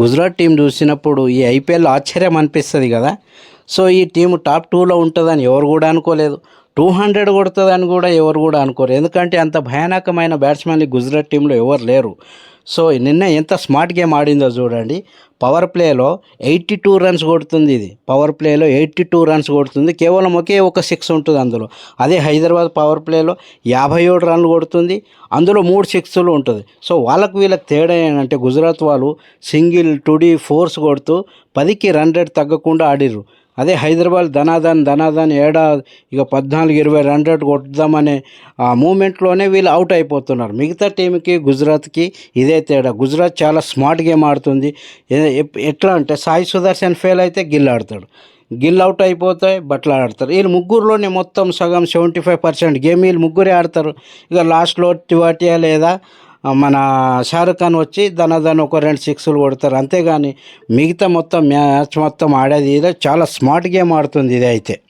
Gujarat team చూసినప్పుడు ఈ IPL ఆశ్చర్యం అనిపిస్తుంది కదా. సో ఈ టీం టాప్ టూలో ఉంటుందని ఎవరు కూడా అనుకోలేదు. టూ హండ్రెడ్ కొడుతుందని కూడా ఎవరు కూడా అనుకోరు. ఎందుకంటే అంత భయానకమైన బ్యాట్స్మెన్ గుజరాత్ టీంలో ఎవరు లేరు. సో నిన్న ఎంత స్మార్ట్ గేమ్ ఆడిందో చూడండి. పవర్ ప్లేలో ఎయిటీ టూ రన్స్ కొడుతుంది ఇది. పవర్ ప్లేలో ఎయిటీ టూ రన్స్ కొడుతుంది. కేవలం ఒకే ఒక సిక్స్ ఉంటుంది అందులో. అదే హైదరాబాద్ పవర్ ప్లేలో యాభై ఏడు రన్లు కొడుతుంది. అందులో మూడు సిక్స్లు ఉంటుంది. సో వాళ్ళకు వీళ్ళకి తేడా ఏంటంటే గుజరాత్ వాళ్ళు సింగిల్ టుడి ఫోర్స్ కొడుతూ పదికి రన్ రేట్ తగ్గకుండా ఆడిర్రు. అదే హైదరాబాద్ ధనాధన్ ధనాధన్ ఏడా ఇక పద్నాలుగు ఇరవై రన్ కొట్టుదామనే ఆ మూమెంట్లోనే వీళ్ళు అవుట్ అయిపోతున్నారు. మిగతా టీంకి గుజరాత్కి ఇదే తేడా. గుజరాత్ చాలా స్మార్ట్ గేమ్ ఆడుతుంది. ఎప్- ఎట్లా అంటే సాయి సుదర్శన్ ఫెయిల్ అయితే గిల్ ఆడతాడు. గిల్ అవుట్ అయిపోతాయి బట్టలు ఆడతారు. వీళ్ళు ముగ్గురులోనే మొత్తం సగం సెవెంటీ ఫైవ్ పర్సెంట్ గేమ్ వీళ్ళు ముగ్గురే ఆడతారు. ఇక లాస్ట్లో టివాటియా లేదా మన షారుఖ్ ఖాన్ వచ్చి ధనధన్ ఒక రెండు సిక్స్లు కొడతారు. అంతేగాని మిగతా మొత్తం మ్యాచ్ మొత్తం ఆడేది ఇదే. చాలా స్మార్ట్ గేమ్ ఆడుతుంది ఇది అయితే